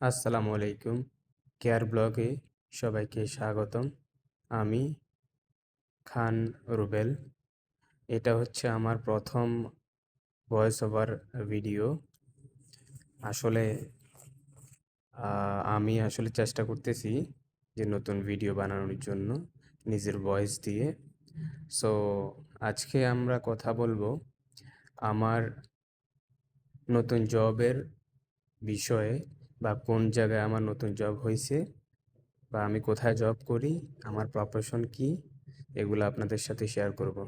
আসসালামু আলাইকুম। কেয়ার ব্লগে সবাইকে স্বাগতম। আমি খান রুবেল। এটা হচ্ছে আমার প্রথম ভয়েস ওভার ভিডিও। আসলে আমি আসলে চেষ্টা করতেছি যে নতুন ভিডিও বানানোর জন্য নিজের ভয়েস দিয়ে। সো, আজকে আমরা কথা বলব আমার নতুন জবের বিষয়ে বা কোন জায়গায় আমার নতুন জব হয়েছে বা আমি কোথায় জব করি, আমার প্রফেশন কি, এগুলো আপনাদের সাথে শেয়ার করব।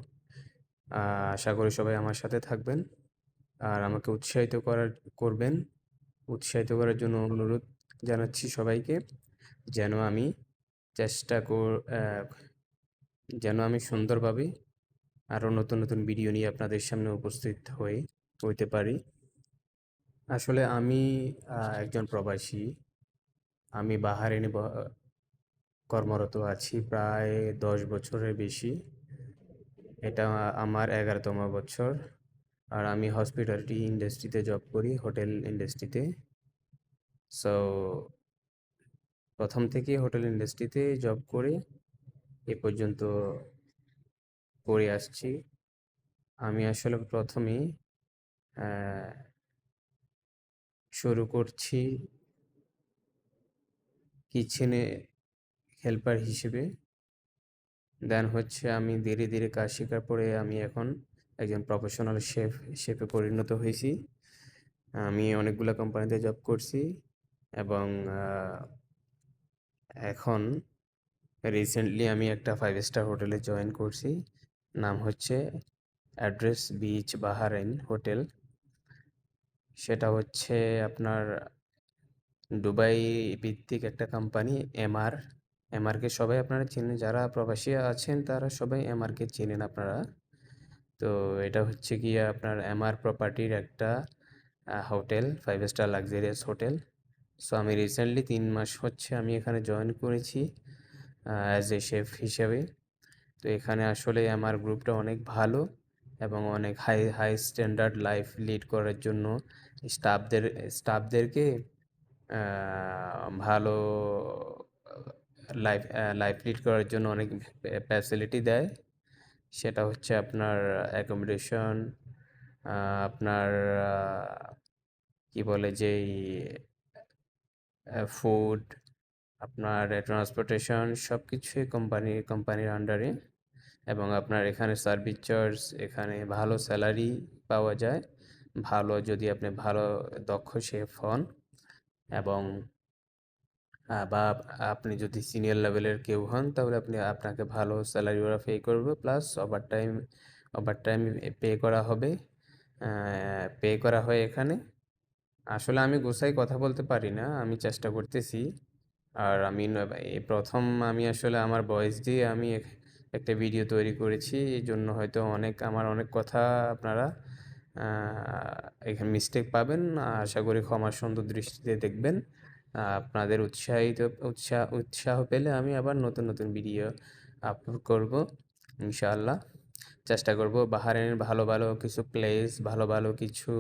আশা করি সবাই আমার সাথে থাকবেন আর আমাকে উৎসাহিত করার, করবেন। উৎসাহিত করার জন্য অনুরোধ জানাচ্ছি সবাইকে যেন আমি চেষ্টা কর যেন আমি সুন্দরভাবে আরও নতুন নতুন ভিডিও নিয়ে আপনাদের সামনে উপস্থিত হয়ে, হইতে পারি। আসলে আমি একজন প্রবাসী। আমি বাহারেনে কর্মরত আছি প্রায় দশ বছরের বেশি। এটা আমার এগারোতম বছর। আর আমি হসপিটালিটি ইন্ডাস্ট্রিতে জব করি হোটেল ইন্ডাস্ট্রিতে সো প্রথম থেকে হোটেল ইন্ডাস্ট্রিতে জব করে এ পর্যন্ত করে আসছি। আমি আসলে প্রথমেই আহ, শুরু করছি কিচেনে হেল্পার হিসেবে। দেন হচ্ছে আমি ধীরে ধীরে কাজ শেখার পরে আমি এখন একজন প্রফেশনাল শেফ শেফে পরিণত হয়েছি। আমি অনেকগুলো কোম্পানিতে জব করছি এবং এখন রিসেন্টলি আমি একটা ফাইভ স্টার হোটেলে জয়েন করছি। নাম হচ্ছে অ্যাড্রেস বিচ বাহারাইন হোটেল সেটা হচ্ছে আপনার দুবাই ভিত্তিক একটা কোম্পানি এমআর এমআরকে সবাই আপনারা চেনেন। যারা প্রবাসী আছেন, তারা সবাই এমআরকে চেনেন আপনারা। তো এটা হচ্ছে গিয়ে আপনার এমআর প্রপার্টির একটা hotel five star luxurious hotel so আমি রিসেন্টলি তিন মাস হচ্ছে আমি এখানে জয়েন করেছি অ্যাজ এ শেফ হিসেবে। তো এখানে আসলে আমার গ্রুপটা অনেক ভালো। এবং অনেক high high standard life lead করার জন্য স্টাফদের স্টাফদেরকে ভালো লাইফ লাইফ লিড করার জন্য অনেক ফ্যাসিলিটি দেয়। সেটা হচ্ছে আপনার অ্যাকোমোডেশন আপনার কি বলে যেই ফুড আপনার ট্রান্সপোর্টেশন সব কিছুই কোম্পানি কোম্পানির আন্ডারে এবং আপনার এখানে সার্ভিস চার্জ এখানে ভালো স্যালারি পাওয়া যায়। ভালো যদি আপনি ভালো দক্ষ শেফ হন এবং বা আপনি যদি সিনিয়র লেভেলের কেউ হন, তাহলে আপনি আপনাকে ভালো স্যালারি ওরা পে করবে। Plus overtime overtime pay করা হবে পে করা হয় এখানে। আসলে আমি গোছাই কথা বলতে পারি না, আমি চেষ্টা করতেছি। আর আমি প্রথম আমি আসলে আমার ভয়েস দিয়ে আমি একটা ভিডিও তৈরি করেছি, এই জন্য হয়তো অনেক, আমার অনেক কথা আপনারা এখানে মিস্টেক পাবেন। আশা করি ক্ষমা সুন্দর দৃষ্টিতে দেখবেন। আপনাদের উৎসাহিত, উৎসাহ উৎসাহ পেলে আমি আবার নতুন নতুন ভিডিও আপলোড করব, ইনশাআল্লাহ। চেষ্টা করব বাহারের ভালো ভালো কিছু প্লেস ভালো ভালো কিছু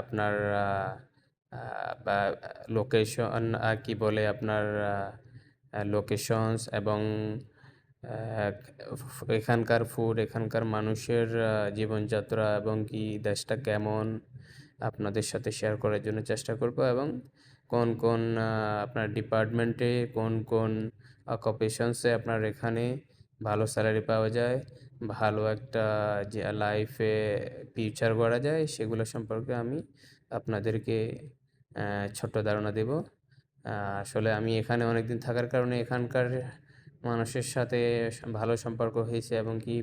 আপনার বা লোকেশন কি বলে আপনার লোকেশনস এবং এখানকার ফুড এখানকার মানুষের জীবনযাত্রা এবং কি দেশটা কেমন, আপনাদের সাথে শেয়ার করার জন্য চেষ্টা করব এবং কোন কোন আপনার ডিপার্টমেন্টে কোন কোন অকুপেশনসে আপনার এখানে ভালো স্যালারি পাওয়া যায়, ভালো একটা, যে লাইফে ফিউচার করা যায়, সেগুলো সম্পর্কে আমি আপনাদেরকে ছোট্ট ধারণা দেব। আসলে আমি এখানে অনেকদিন থাকার কারণে এখানকার মানুষের সাথে ভালো সম্পর্ক হয়েছে এবং কি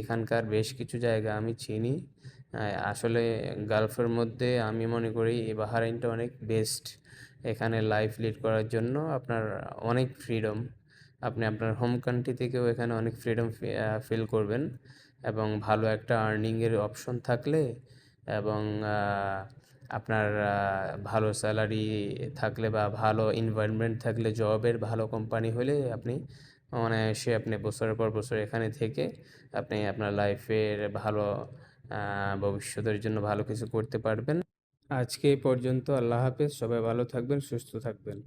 এখানকার বেশ কিছু জায়গা আমি চিনি। আসলে গালফের মধ্যে আমি মনে করি বাহারাইনটা অনেক বেস্ট এখানে লাইফ লিড করার জন্য আপনার অনেক ফ্রিডম আপনি আপনার হোম কান্ট্রি থেকেও এখানে অনেক ফ্রিডম ফিল করবেন এবং ভালো একটা আর্নিংয়ের অপশন থাকলে এবং আপনার ভালো স্যালারি থাকলে বা ভালো এনভায়রনমেন্ট থাকলে জবের ভালো কোম্পানি হলে আপনি মানে সে আপনি বছরের পর বছর এখানে থেকে আপনি আপনার লাইফের ভালো ভবিষ্যতের জন্য ভালো কিছু করতে পারবেন। আজকে এই পর্যন্ত আল্লাহ হাফেজ, সবাই ভালো থাকবেন, সুস্থ থাকবেন।